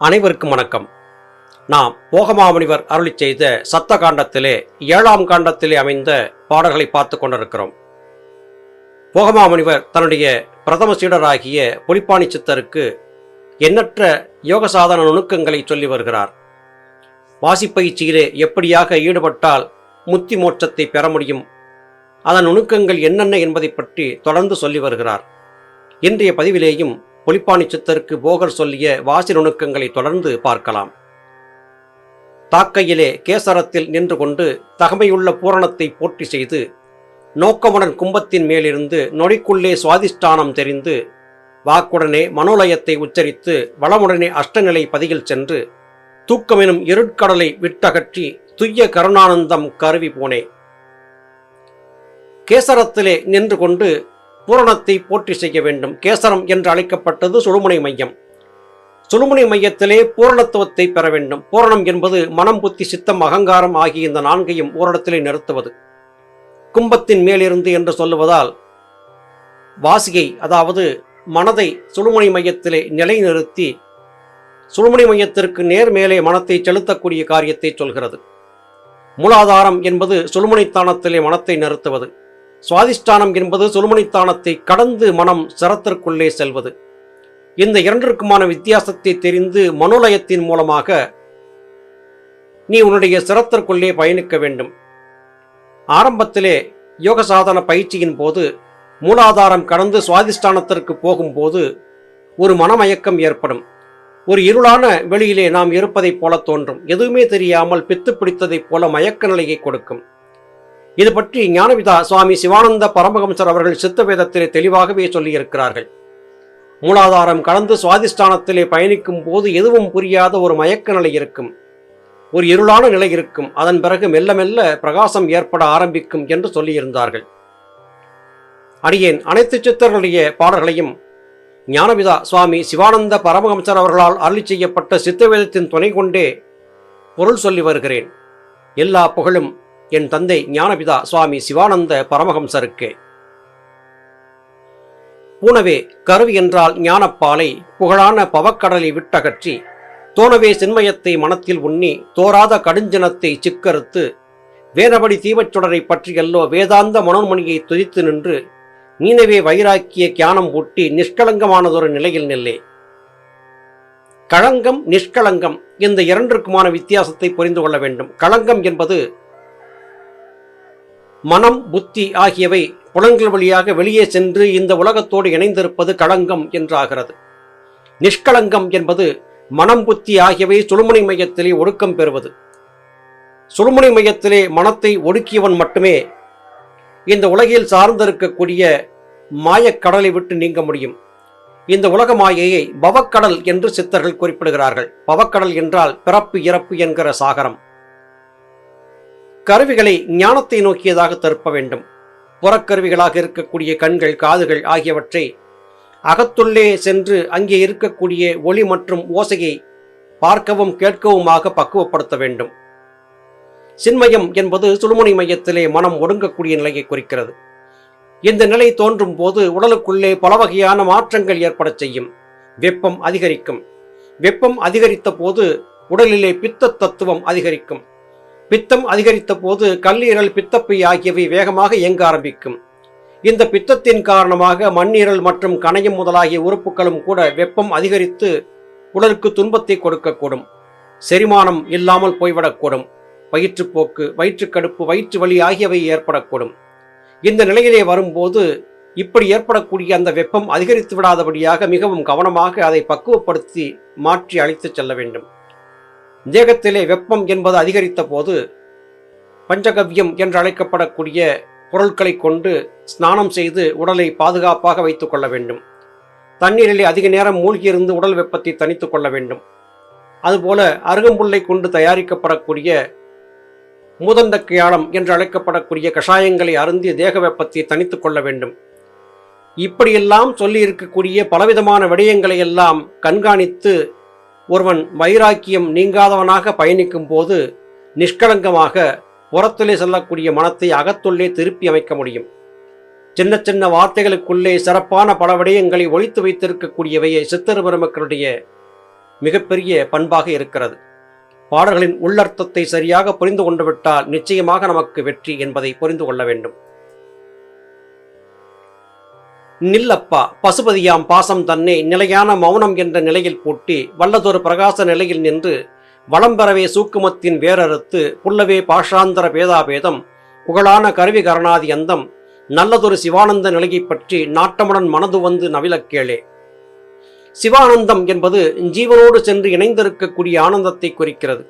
அனைவருக்கும் வணக்கம். நாம் போகமாமுனிவர் அருளி செய்த சத்த காண்டத்திலே ஏழாம் காண்டத்திலே அமைந்த பாடல்களை பார்த்து கொண்டிருக்கிறோம். போகமாமுனிவர் தன்னுடைய பிரதம சீடராகிய புலிப்பாணி சித்தருக்கு எண்ணற்ற யோக சாதன நுணுக்கங்களை சொல்லி வருகிறார். வாசிப்பயிற்சியிலே எப்படியாக ஈடுபட்டால் முத்தி மோட்சத்தை பெற முடியும்? அதன் நுணுக்கங்கள் என்னென்ன என்பதை பற்றி தொடர்ந்து சொல்லி வருகிறார். இன்றைய பதிவிலேயும் புலிப்பாணி சித்தருக்கு போகர் சொல்லிய வாசி நுணுக்கங்களை தொடர்ந்து பார்க்கலாம். தாக்கையிலே கேசரத்தில் நின்று கொண்டு தகமையுள்ள பூரணத்தை போட்டி செய்து நோக்கமுடன் கும்பத்தின் மேலிருந்து நொடிக்குள்ளே சுவாதிஷ்டானம் தெரிந்து வாக்குடனே மனோலயத்தை உச்சரித்து வளமுடனே அஷ்டநிலை பதியில் சென்று தூக்கமெனும் இருட்கடலை விட்டகற்றி துய்ய கருணானந்தம் கருவி போனே. கேசரத்திலே நின்று கொண்டு பூரணத்தை போற்றி செய்ய வேண்டும். கேசரம் என்று அழைக்கப்பட்டது சுழுமுனை மையம். சுழுமுனை மையத்திலே பூரணத்துவத்தை பெற வேண்டும். பூரணம் என்பது மனம் புத்தி சித்தம் அகங்காரம் ஆகிய இந்த நான்கையும் ஓரிடத்திலே நிறுத்துவது. கும்பத்தின் மேலிருந்து என்று சொல்லுவதால் வாசியை அதாவது மனதை சுழுமுனை மையத்திலே நிலைநிறுத்தி சுழுமுனை மையத்திற்கு நேர் மேலே மனத்தை செலுத்தக்கூடிய காரியத்தை சொல்கிறது. மூலாதாரம் என்பது சுழுமுனைத்தானத்திலே மனத்தை நிறுத்துவது. சுவாதிஷ்டானம் என்பது சுழுமணித்தானத்தை கடந்து மனம் சிரத்திற்குள்ளே செல்வது. இந்த இரண்டிற்குமான வித்தியாசத்தை தெரிந்து மனோலயத்தின் மூலமாக நீ உன்னுடைய சிரத்திற்குள்ளே பயணிக்க வேண்டும். ஆரம்பத்திலே யோக சாதன பயிற்சியின் போது மூலாதாரம் கடந்து சுவாதிஷ்டானத்திற்கு போகும்போது ஒரு மனமயக்கம் ஏற்படும். ஒரு இருளான வெளியிலே நாம் இருப்பதைப் போல தோன்றும். எதுவுமே தெரியாமல் பித்து பிடித்ததைப் போல மயக்க நிலையை கொடுக்கும். இது பற்றி ஞானவிதா சுவாமி சிவானந்த பரமஹம்சர் அவர்கள் சித்த வேதத்திலே தெளிவாகவே சொல்லியிருக்கிறார்கள். மூலாதாரம் கடந்து சுவாதிஷ்டானத்திலே பயணிக்கும் போது எதுவும் புரியாத ஒரு மயக்க நிலை இருக்கும். ஒரு இருளான நிலை இருக்கும். அதன் பிறகு மெல்ல மெல்ல பிரகாசம் ஏற்பட ஆரம்பிக்கும் என்று சொல்லியிருந்தார்கள். அடியேன் அனைத்து சித்தர்களுடைய பாடல்களையும் ஞானவிதா சுவாமி சிவானந்த பரமஹம்சர் அவர்களால் அருளி செய்யப்பட்ட சித்தவேதத்தின் துணை கொண்டே பொருள் சொல்லி வருகிறேன். எல்லா புகழும் என் தந்தை ஞானபிதா சுவாமி சிவானந்த பரமஹம்சருக்கு. பூனவே கருவி என்றால் ஞானப்பாலை புகழான பவக்கடலை விட்டகற்றி தோணவே சின்மயத்தை மனத்தில் உண்ணி தோராத கடுஞ்சனத்தை சிக்கறுத்து வேதபடி தீபச்சுடரை பற்றியல்லோ வேதாந்த மனோன்மணியை துதித்து நின்று நீனவே வைராக்கிய கியானம் பூட்டி நிஷ்கலங்கமானதொரு நிலையில் நில்லே. களங்கம் நிஷ்கலங்கம் இந்த இரண்டிற்குமான வித்தியாசத்தை புரிந்து கொள்ள வேண்டும். களங்கம் என்பது மனம் புத்தி ஆகியவை புலன்கள் வழியாக வெளியே சென்று இந்த உலகத்தோடு இணைந்திருப்பது களங்கம் என்றாகிறது. நிஷ்கலங்கம் என்பது மனம் புத்தி ஆகியவை சுழுமுனை மையத்திலே ஒடுக்கம் பெறுவது. சுழுமுனை மையத்திலே மனத்தை ஒடுக்கியவன் மட்டுமே இந்த உலகில் சார்ந்திருக்கக்கூடிய மாயக்கடலை விட்டு நீங்க முடியும். இந்த உலக மாயையை பவக்கடல் என்று சித்தர்கள் குறிப்பிடுகிறார்கள். பவக்கடல் என்றால் பிறப்பு இறப்பு என்கிற சாகரம். கருவிகளை ஞானத்தை நோக்கியதாக திருப்ப வேண்டும். புறக்கருவிகளாக இருக்கக்கூடிய கண்கள் காதுகள் ஆகியவற்றை அகத்துள்ளே சென்று அங்கே இருக்கக்கூடிய ஒளி மற்றும் ஓசையை பார்க்கவும் கேட்கவுமாக பக்குவப்படுத்த வேண்டும். சின்மயம் என்பது சுழுமுனை மையத்திலே மனம் ஒடுங்கக்கூடிய நிலையை குறிக்கிறது. இந்த நிலை தோன்றும் போது உடலுக்குள்ளே பல வகையான மாற்றங்கள் ஏற்படச் செய்யும். வெப்பம் அதிகரிக்கும். வெப்பம் அதிகரித்த போது உடலிலே பித்த தத்துவம் அதிகரிக்கும். பித்தம் அதிகரித்த போது கல்லீரல் பித்தப்பை ஆகியவை வேகமாக இயங்க ஆரம்பிக்கும். இந்த பித்தத்தின் காரணமாக மண்ணீரல் மற்றும் கணையம் முதலாகிய உறுப்புகளும் கூட வெப்பம் அதிகரித்து உடலுக்கு துன்பத்தை கொடுக்கக்கூடும். செரிமானம் இல்லாமல் போய்விடக்கூடும். வயிற்றுப்போக்கு வயிற்றுக்கடுப்பு வயிற்று வலி ஆகியவை ஏற்படக்கூடும். இந்த நிலையிலே வரும்போது இப்படி ஏற்படக்கூடிய அந்த வெப்பம் அதிகரித்து விடாதபடியாக மிகவும் கவனமாக அதை பக்குவப்படுத்தி மாற்றி அழைத்துச் செல்ல வேண்டும். தேகத்திலே வெப்பம் என்பது அதிகரித்த போது பஞ்சகவ்யம் என்று அழைக்கப்படக்கூடிய பொருட்களை கொண்டு ஸ்நானம் செய்து உடலை பாதுகாப்பாக வைத்துக் கொள்ள வேண்டும். தண்ணீரிலே அதிக நேரம் மூழ்கியிருந்து உடல் வெப்பத்தை தணித்துக் கொள்ள வேண்டும். அதுபோல அருகம்புல்லை கொண்டு தயாரிக்கப்படக்கூடிய மூதந்தக்கியாளம் என்று அழைக்கப்படக்கூடிய கஷாயங்களை அருந்தி தேக வெப்பத்தை தணித்துக் கொள்ள வேண்டும். இப்படியெல்லாம் சொல்லி இருக்கக்கூடிய பலவிதமான விடயங்களை எல்லாம் கண்காணித்து ஒருவன் வைராக்கியம் நீங்காதவனாக பயணிக்கும் போது நிஷ்கலங்கமாக புறத்துள்ளே செல்லக்கூடிய மனத்தை அகத்துள்ளே திருப்பி அமைக்க முடியும். சின்ன சின்ன வார்த்தைகளுக்குள்ளே சிறப்பான பல விடயங்களை ஒழித்து வைத்திருக்கக்கூடியவையே சித்தர் பெருமக்களுடைய மிகப்பெரிய பண்பாக இருக்கிறது. பாடல்களின் உள்ளர்த்தத்தை சரியாக புரிந்து கொண்டுவிட்டால் நிச்சயமாக நமக்கு வெற்றி என்பதை புரிந்து கொள்ள வேண்டும். நில்லப்பா. பசுபதியாம் பாசம் தன்னை நிலையான மௌனம் என்ற நிலையில் பூட்டி வல்லதொரு பிரகாச நிலையில் நின்று வளம் பெறவே சூக்குமத்தின் வேரறுத்து புல்லவே பாஷாந்தர பேதாபேதம் புகழான கருவி கரணாதி அந்தம் நல்லதொரு சிவானந்த நிலையைப் பற்றி நாட்டமுடன் மனது வந்து நவிலக்கேளே சிவானந்தம் என்பது ஜீவனோடு சென்று இணைந்திருக்கக்கூடிய ஆனந்தத்தை குறிக்கிறது.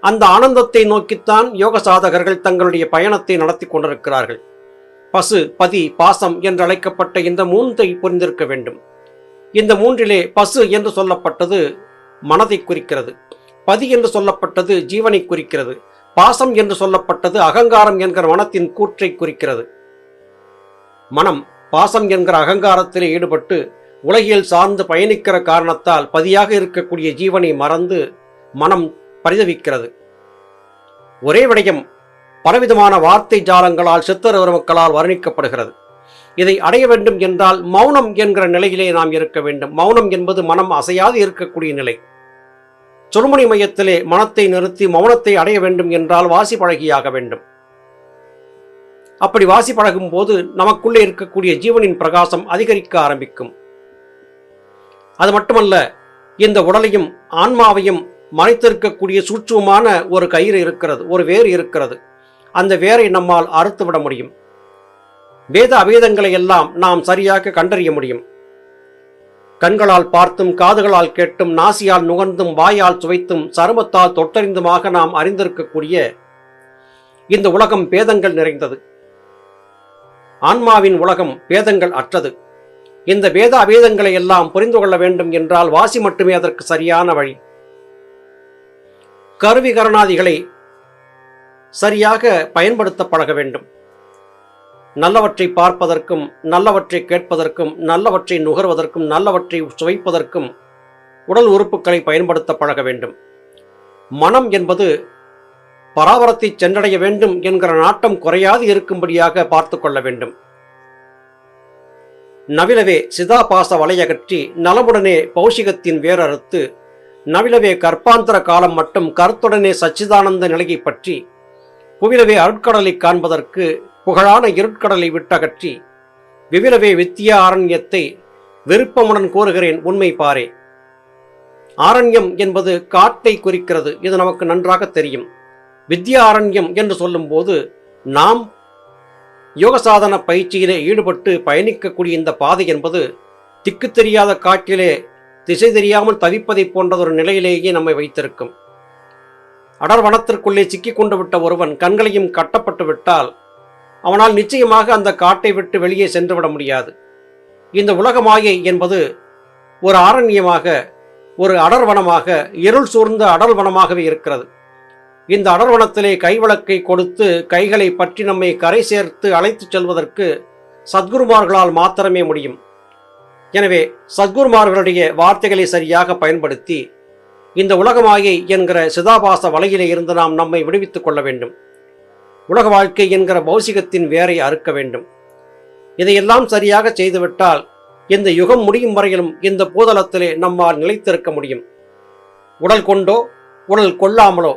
அந்த ஆனந்தத்தை நோக்கித்தான் யோக சாதகர்கள் தங்களுடைய பயணத்தை நடத்தி கொண்டிருக்கிறார்கள். பசு பதி பாசம் என்று அழைக்கப்பட்ட இந்த மூன்றை புரிந்திருக்க வேண்டும். இந்த மூன்றிலே பசு என்று சொல்லப்பட்டது மனதை குறிக்கிறது. பதி என்று சொல்லப்பட்டது ஜீவனை குறிக்கிறது. பாசம் என்று சொல்லப்பட்டது அகங்காரம் என்கிற மனத்தின் கூற்றை குறிக்கிறது. மனம் பாசம் என்கிற அகங்காரத்திலே ஈடுபட்டு உலகியல் சார்ந்து பயணிக்கிற காரணத்தால் பதியாக இருக்கக்கூடிய ஜீவனை மறந்து மனம் பரிதவிக்கிறது. ஒரே விடயம் பலவிதமான வார்த்தை ஜாலங்களால் சித்தரவர் மக்களால் வர்ணிக்கப்படுகிறது. இதை அடைய வேண்டும் என்றால் மௌனம் என்கிற நிலையிலே நாம் இருக்க வேண்டும். மௌனம் என்பது மனம் அசையாது இருக்கக்கூடிய நிலை. சுருமணி மையத்திலே மனத்தை நிறுத்தி மௌனத்தை அடைய வேண்டும் என்றால் வாசி பழகியாக வேண்டும். அப்படி வாசி பழகும் போது நமக்குள்ளே இருக்கக்கூடிய ஜீவனின் பிரகாசம் அதிகரிக்க ஆரம்பிக்கும். அது மட்டுமல்ல இந்த உடலையும் ஆன்மாவையும் மறைத்திருக்கக்கூடிய சூட்சுமமான ஒரு கயிறு இருக்கிறது ஒரு வேர் இருக்கிறது. அந்த வேரை நம்மால் அறுத்து விட முடியும். வேத அபேதங்களை எல்லாம் நாம் சரியாக கண்டறிய முடியும். கண்களால் பார்த்தும் காதுகளால் கேட்டும் நாசியால் நுகர்ந்தும் வாயால் சுவைத்தும் சருமத்தால் தொட்டறிந்துமாக நாம் அறிந்திருக்கக்கூடிய இந்த உலகம் பேதங்கள் நிறைந்தது. ஆன்மாவின் உலகம் பேதங்கள் அற்றது. இந்த வேத அபேதங்களை எல்லாம் புரிந்து கொள்ள வேண்டும் என்றால் வாசி மட்டுமே அதற்கு சரியான வழி. கருவி கரணாதிகளை சரியாக பயன்படுத்த பழக வேண்டும். நல்லவற்றை பார்ப்பதற்கும் நல்லவற்றை கேட்பதற்கும் நல்லவற்றை நுகர்வதற்கும் நல்லவற்றை சுவைப்பதற்கும் உடல் உறுப்புகளை பயன்படுத்த பழக வேண்டும். மனம் என்பது பராபரத்தை சென்றடைய வேண்டும் என்கிற நாட்டம் குறையாது இருக்கும்படியாக பார்த்து கொள்ள வேண்டும். நவிலவே சிதாபாச வலையகற்றி நலமுடனே பௌஷிகத்தின் வேரறுத்து நவிலவே கற்பாந்தர காலம் மட்டும் கருத்துடனே சச்சிதானந்த நிலையை பற்றி புவிலவே அருட்கடலை காண்பதற்கு புகழான இருட்கடலை விட்டகற்றி விவிலவே வித்தியா ஆரண்யத்தை விருப்பமுடன் கூறுகிறேன் உண்மை பாரே. ஆரண்யம் என்பது காட்டை குறிக்கிறது இது நமக்கு நன்றாக தெரியும். வித்யா ஆரண்யம் என்று சொல்லும்போது நாம் யோகசாதன பயிற்சியிலே ஈடுபட்டு பயணிக்கக்கூடிய இந்த பாதை என்பது திக்கு தெரியாத காட்டிலே திசை தெரியாமல் தவிப்பதை போன்றதொரு நிலையிலேயே நம்மை வைத்திருக்கும். அடர் வனத்திற்குள்ளே சிக்கிக் கொண்டு விட்ட ஒருவன் கண்களையும் கட்டப்பட்டு விட்டால் அவனால் நிச்சயமாக அந்த காட்டை விட்டு வெளியே சென்று விட முடியாது. இந்த உலக மாயை என்பது ஒரு ஆரண்யமாக ஒரு அடர்வனமாக இருள் சூழ்ந்த அடர்வனமாகவே இருக்கிறது. இந்த அடர்வனத்திலே கைவிளக்கை கொடுத்து கைகளை பற்றி நம்மை கரை சேர்த்து அழைத்துச் செல்வதற்கு சத்குருமார்களால் மாத்திரமே முடியும். எனவே சத்குருமார்களுடைய வார்த்தைகளை சரியாக பயன்படுத்தி இந்த உலகமாயை என்கிற சிதாபாச வலையிலே இருந்து நாம் நம்மை விடுவித்துக் கொள்ள வேண்டும். உலக வாழ்க்கை என்கிற பௌசிகத்தின் வேரை அறுக்க வேண்டும். இதையெல்லாம் சரியாக செய்துவிட்டால் இந்த யுகம் முடியும் வரையிலும் இந்த பூதளத்திலே நம்மால் நிலைத்திருக்க முடியும். உடல் கொண்டோ உடல் கொள்ளாமலோ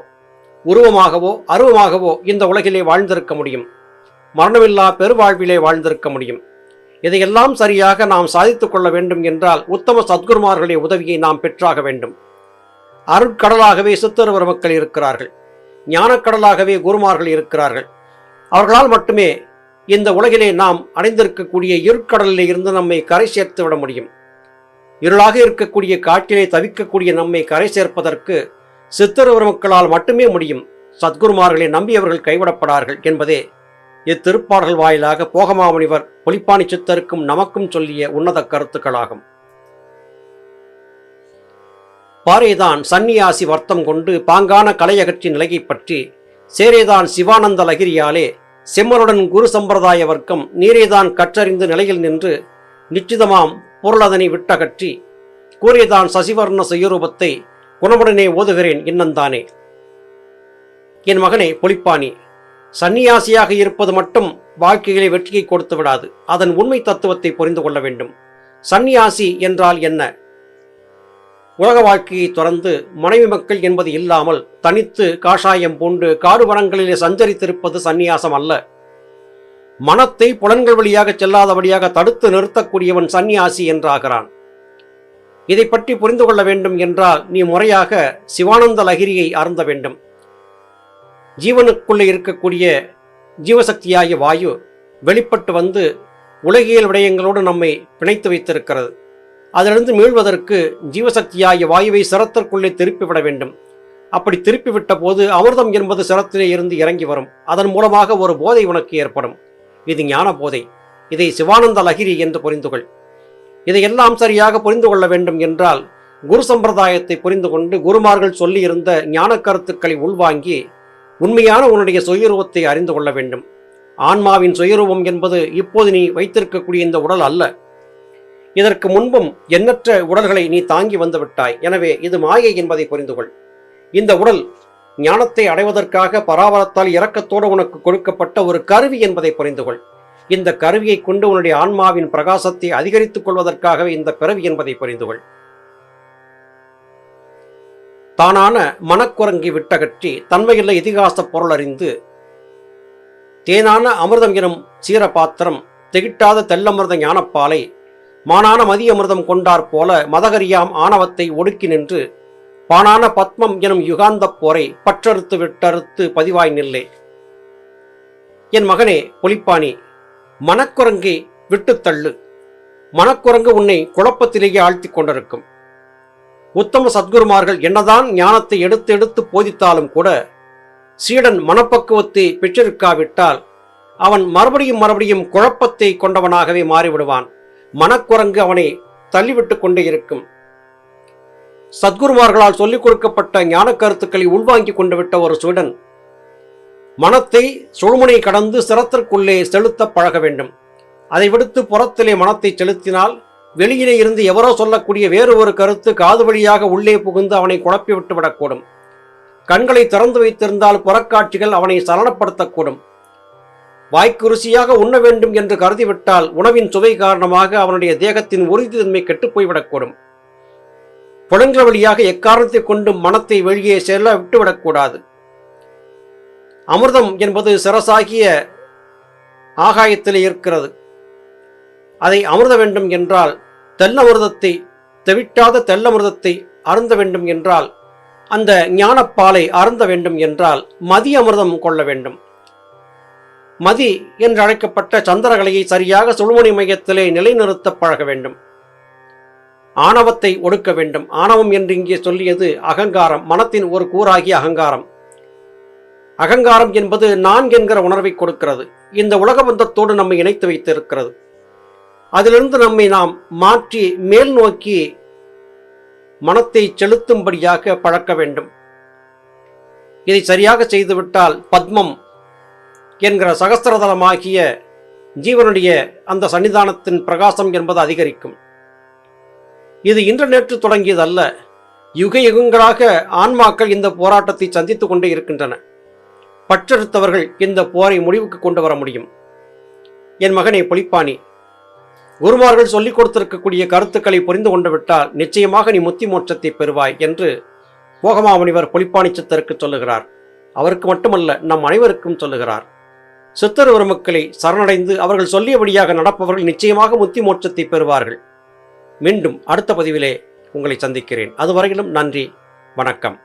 உருவமாகவோ அருவமாகவோ இந்த உலகிலே வாழ்ந்திருக்க முடியும். மரணமில்லா பெருவாழ்விலே வாழ்ந்திருக்க முடியும். இதையெல்லாம் சரியாக நாம் சாதித்துக் கொள்ள வேண்டும் என்றால் உத்தம சத்குருமார்களுடைய உதவியை நாம் பெற்றாக வேண்டும். அருட்கடலாகவே சித்தருவர் மக்கள் இருக்கிறார்கள். ஞானக்கடலாகவே குருமார்கள் இருக்கிறார்கள். அவர்களால் மட்டுமே இந்த உலகிலே நாம் அடைந்திருக்கக்கூடிய இருட்கடலில் இருந்து நம்மை கரை சேர்த்து விட முடியும். இருளாக இருக்கக்கூடிய காட்டிலே தவிக்கக்கூடிய நம்மை கரை சேர்ப்பதற்கு சித்தருவர் மக்களால் மட்டுமே முடியும். சத்குருமார்களை நம்பியவர்கள் கைவிடப்படார்கள் என்பதே இத்திருப்பாடல்கள் வாயிலாக போகமாமுனிவர் பொலிப்பாணி சித்தருக்கும் நமக்கும் சொல்லிய உன்னத கருத்துக்களாகும். பாரேதான் சந்நியாசி வர்த்தம் கொண்டு பாங்கான கலையகற்றி நிலையை பற்றி சேரேதான் சிவானந்த லகிரியாலே செம்மனுடன் குரு சம்பிரதாய வர்க்கம் நீரேதான் கற்றறிந்து நிலையில் நின்று நிச்சிதமாம் பொருளதனை விட்டகற்றி கூறியதான் சசிவர்ண சுயரூபத்தை குணமுடனே ஓதுகிறேன் இன்னந்தானே. என் மகனே பொலிப்பானி சந்நியாசியாக இருப்பது மட்டும் வாழ்க்கையிலே வெற்றியை கொடுத்து விடாது. அதன் உண்மை தத்துவத்தை புரிந்து கொள்ள வேண்டும். சந்நியாசி என்றால் என்ன? உலக வாழ்க்கையை துறந்து மனைவி மக்கள் என்பது இல்லாமல் தனித்து காஷாயம் பூண்டு காடு வனங்களிலே சஞ்சரித்திருப்பது சந்நியாசம் அல்ல. மனத்தை புலன்கள் வழியாக செல்லாதபடியாக தடுத்து நிறுத்தக்கூடியவன் சந்நியாசி என்றாகிறான். இதை பற்றி புரிந்து கொள்ள வேண்டும் என்றால் நீ முறையாக சிவானந்த லகிரியை அருந்த வேண்டும். ஜீவனுக்குள்ளே இருக்கக்கூடிய ஜீவசக்தியாகிய வாயு வெளிப்பட்டு வந்து உலகியல் விடயங்களோடு நம்மை பிணைத்து வைத்திருக்கிறது. அதிலிருந்து மீள்வதற்கு ஜீவசக்தியாகிய வாயுவை சிரத்திற்குள்ளே திருப்பிவிட வேண்டும். அப்படி திருப்பிவிட்ட போது அமிர்தம் என்பது சிரத்திலே இருந்து இறங்கி வரும். அதன் மூலமாக ஒரு போதை உனக்கு ஏற்படும். இது ஞான போதை. இதை சிவானந்த லகிரி என்று புரிந்து கொள். இதையெல்லாம் சரியாக புரிந்து கொள்ள வேண்டும் என்றால் குரு சம்பிரதாயத்தை புரிந்து கொண்டு குருமார்கள் சொல்லியிருந்த ஞான கருத்துக்களை உள்வாங்கி உண்மையான உன்னுடைய சுயரூபத்தை அறிந்து கொள்ள வேண்டும். ஆன்மாவின் சுயரூபம் என்பது இப்போது நீ வைத்திருக்கக்கூடிய இந்த உடல் அல்ல. இதற்கு முன்பும் எண்ணற்ற உடல்களை நீ தாங்கி வந்துவிட்டாய். எனவே இது மாயை என்பதை புரிந்து கொள் இந்த உடல் ஞானத்தை அடைவதற்காக பராபரத்தால் இரக்கத்தோடு உனக்கு கொடுக்கப்பட்ட ஒரு கருவி என்பதை புரிந்து கொள் இந்த கருவியை கொண்டு உன்னுடைய ஆன்மாவின் பிரகாசத்தை அதிகரித்துக் கொள்வதற்காகவே இந்த பிறவி என்பதை புரிந்து கொள் தானான மனக்குரங்கி விட்டகற்றி தன்மையுள்ள இதிகாச பொருள் அறிந்து தேனான அமிர்தம் எனும் சீர பாத்திரம் திகிட்டாத தெல்லமிர்த ஞானப்பாலை மானான மதிய அமிர்தம் கொண்டார் போல மதகரியாம் ஆணவத்தை ஒடுக்கி நின்று பானான பத்மம் எனும் யுகாந்தப் போரை பற்றறுத்து விட்டறுத்து பதிவாய் நில்லே. என் மகனே புலிப்பாணி மனக்குரங்கை விட்டுத் தள்ளு. மனக்குரங்கு உன்னை குழப்பத்திலேயே ஆழ்த்திக் கொண்டிருக்கும். உத்தம சத்குருமார்கள் என்னதான் ஞானத்தை எடுத்து எடுத்து போதித்தாலும் கூட சீடன் மனப்பக்குவத்தை பெற்றிருக்காவிட்டால் அவன் மறுபடியும் மறுபடியும் குழப்பத்தை கொண்டவனாகவே மாறிவிடுவான். மனக்குரங்கு அவனை தள்ளிவிட்டு கொண்டே இருக்கும். சத்குருமார்களால் சொல்லிக் கொடுக்கப்பட்ட ஞான கருத்துக்களை உள்வாங்கி கொண்டு விட்ட ஒரு சுடன். மனத்தை சுழுமுனை கடந்து சிரத்திற்குள்ளே செலுத்த பழக வேண்டும். அதை விடுத்து புறத்திலே மனத்தை செலுத்தினால் வெளியிலே இருந்து எவரோ சொல்லக்கூடிய வேறு ஒரு கருத்து காது வழியாக உள்ளே புகுந்து அவனை குழப்பி விட்டு விடக்கூடும். கண்களை திறந்து வைத்திருந்தால் புறக்காட்சிகள் அவனை சலனப்படுத்தக்கூடும். வாய்க்கு ருசியாக உண்ண வேண்டும் என்று கருதிவிட்டால் உணவின் சுவை காரணமாக அவனுடைய தேகத்தின் உறுதித்தன்மை கெட்டுப் போய்விடக்கூடும் புலன்கள் வழியாக எக்காரணத்தை கொண்டு மனத்தை வெளியே செல்ல விட்டுவிடக்கூடாது. அமிர்தம் என்பது சிரசாகிய ஆகாயத்திலே இருக்கிறது. அதை அமிர்த வேண்டும் என்றால் தெல்லமிர்தத்தை தெவிட்டாத தெல்லமிர்தத்தை அருந்த வேண்டும் என்றால் அந்த ஞானப்பாலை அருந்த வேண்டும் என்றால் மதிய அமிர்தம் கொள்ள வேண்டும். மதி என்று அழைக்கப்பட்ட சந்திரகலையை சரியாக சுழுமணி மையத்திலே நிலைநிறுத்த பழக வேண்டும். ஆணவத்தை ஒடுக்க வேண்டும். ஆணவம் என்று இங்கே சொல்லியது அகங்காரம் மனத்தின் ஒரு கூறாகிய அகங்காரம். அகங்காரம் என்பது நான் என்கிற உணர்வை கொடுக்கிறது. இந்த உலக பந்தத்தோடு நம்மை இணைத்து வைத்திருக்கிறது. அதிலிருந்து நம்மை நாம் மாற்றி மேல் நோக்கி மனத்தை செலுத்தும்படியாக பழக்க வேண்டும். இதை சரியாக செய்துவிட்டால் பத்மம் என்கிற சகஸ்திரதலமாகிய ஜீவனுடைய அந்த சன்னிதானத்தின் பிரகாசம் என்பது அதிகரிக்கும். இது இன்டர்நெட் தொடங்கியதல்ல. யுக யுகங்களாக ஆன்மாக்கள் இந்த போராட்டத்தை சந்தித்துக் கொண்டே இருக்கின்றன. பற்றெடுத்தவர்கள் இந்த போரை முடிவுக்கு கொண்டு வர முடியும். என் மகனே பொலிப்பானி குருமார்கள் சொல்லிக் கொடுத்திருக்கக்கூடிய கருத்துக்களை புரிந்து கொண்டு விட்டால் நிச்சயமாக நீ முத்தி மோட்சத்தை பெறுவாய் என்று போகமாமுனிவர் பொலிப்பாணி சித்தருக்கு சொல்லுகிறார். அவருக்கு மட்டுமல்ல நம் அனைவருக்கும் சொல்லுகிறார். சித்தர் மக்களை சரணடைந்து அவர்கள் சொல்லியபடியாக நடப்பவர்கள் நிச்சயமாக முத்தி மோட்சத்தை பெறுவார்கள். மீண்டும் அடுத்த பதிவிலே உங்களை சந்திக்கிறேன். அதுவரையிலும் நன்றி வணக்கம்.